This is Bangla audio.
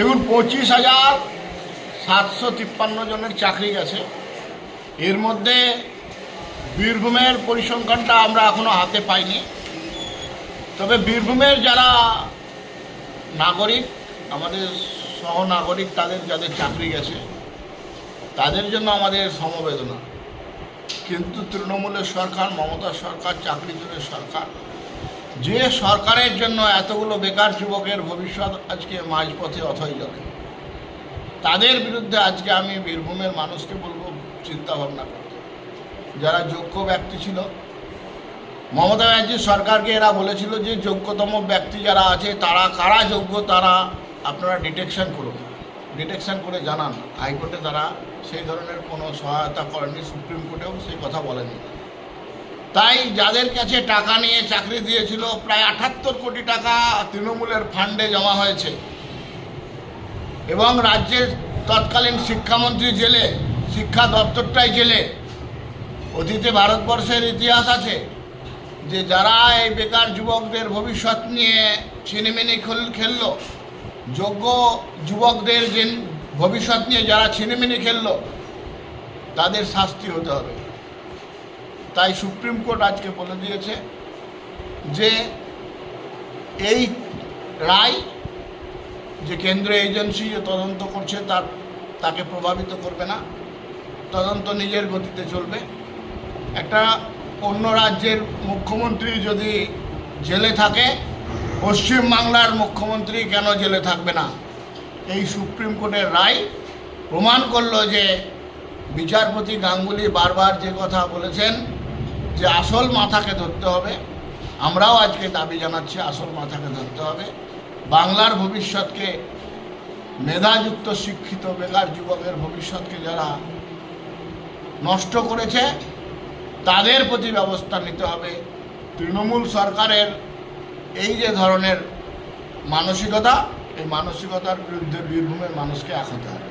দেখুন, পঁচিশ হাজার সাতশো তিপ্পান্ন জনের চাকরি গেছে। এর মধ্যে বীরভূমের পরিসংখ্যানটা আমরা এখনও হাতে পাইনি। তবে বীরভূমের যারা নাগরিক, আমাদের সহনাগরিক, তাদের যাদের চাকরি গেছে, তাদের জন্য আমাদের সমবেদনা। কিন্তু তৃণমূলের সরকার, মমতা সরকার চাকরি জনের সরকার যে সরকারের জন্য এতগুলো বেকার যুবকের ভবিষ্যৎ আজকে মাঝপথে অথই জলে তাদের বিরুদ্ধে আজকে আমি বীরভূমের মানুষকে বলব, চিন্তা ভাবনা করতে। যারা যোগ্য ব্যক্তি ছিল, মমতা ব্যানার্জি সরকারকে এরা বলেছিল যে যোগ্যতম ব্যক্তি যারা আছে, তারা কারা যোগ্য তারা আপনারা ডিটেকশন করুন। ডিটেকশন করে জানান। হাইকোর্টে তারা সেই ধরনের কোনো সহায়তা করেনি, সুপ্রিম কোর্টেও সেই কথা বলেনি। তাই যাদের কাছে টাকা নিয়ে চাকরি দিয়েছিল, প্রায় আটাত্তর কোটি টাকা তৃণমূলের ফান্ডে জমা হয়েছে। এবং রাজ্যের তৎকালীন শিক্ষামন্ত্রী জেলে, শিক্ষা দপ্তরটাই জেলে। অতীতে ভারতবর্ষের ইতিহাস আছে যে যারা এই বেকার যুবকদের ভবিষ্যৎ নিয়ে ছিনিমিনি খেল, খেললো, যোগ্য যুবকদের যে ভবিষ্যৎ নিয়ে যারা ছিনিমিনি খেললো, তাদের শাস্তি হতে হবে। তাই সুপ্রিম কোর্ট আজকে বলে দিয়েছে যে এই রায় যে কেন্দ্রীয় এজেন্সি যে তদন্ত করছে, তার তাকে প্রভাবিত করবে না। তদন্ত নিজের গতিতে চলবে। একটা অন্য রাজ্যের মুখ্যমন্ত্রী যদি জেলে থাকে পশ্চিম বাংলার মুখ্যমন্ত্রী কেন জেলে থাকবে না? এই সুপ্রিম কোর্টের রায় প্রমাণ করল যে বিচারপতি গাঙ্গুলি বারবার যে কথা বলেছেন যে আসল মাথাকে ধরতে হবে। আমরাও আজকে দাবি জানাচ্ছি, আসল মাথাকে ধরতে হবে। বাংলার ভবিষ্যৎকে মেধাযুক্ত, শিক্ষিত, বেকার যুবকের ভবিষ্যৎকে যারা নষ্ট করেছে, তাদের প্রতি ব্যবস্থা নিতে হবে। তৃণমূল সরকারের এই যে ধরনের মানসিকতা, এই মানসিকতার বিরুদ্ধে বীরভূমের মানুষকে এক হতে হবে।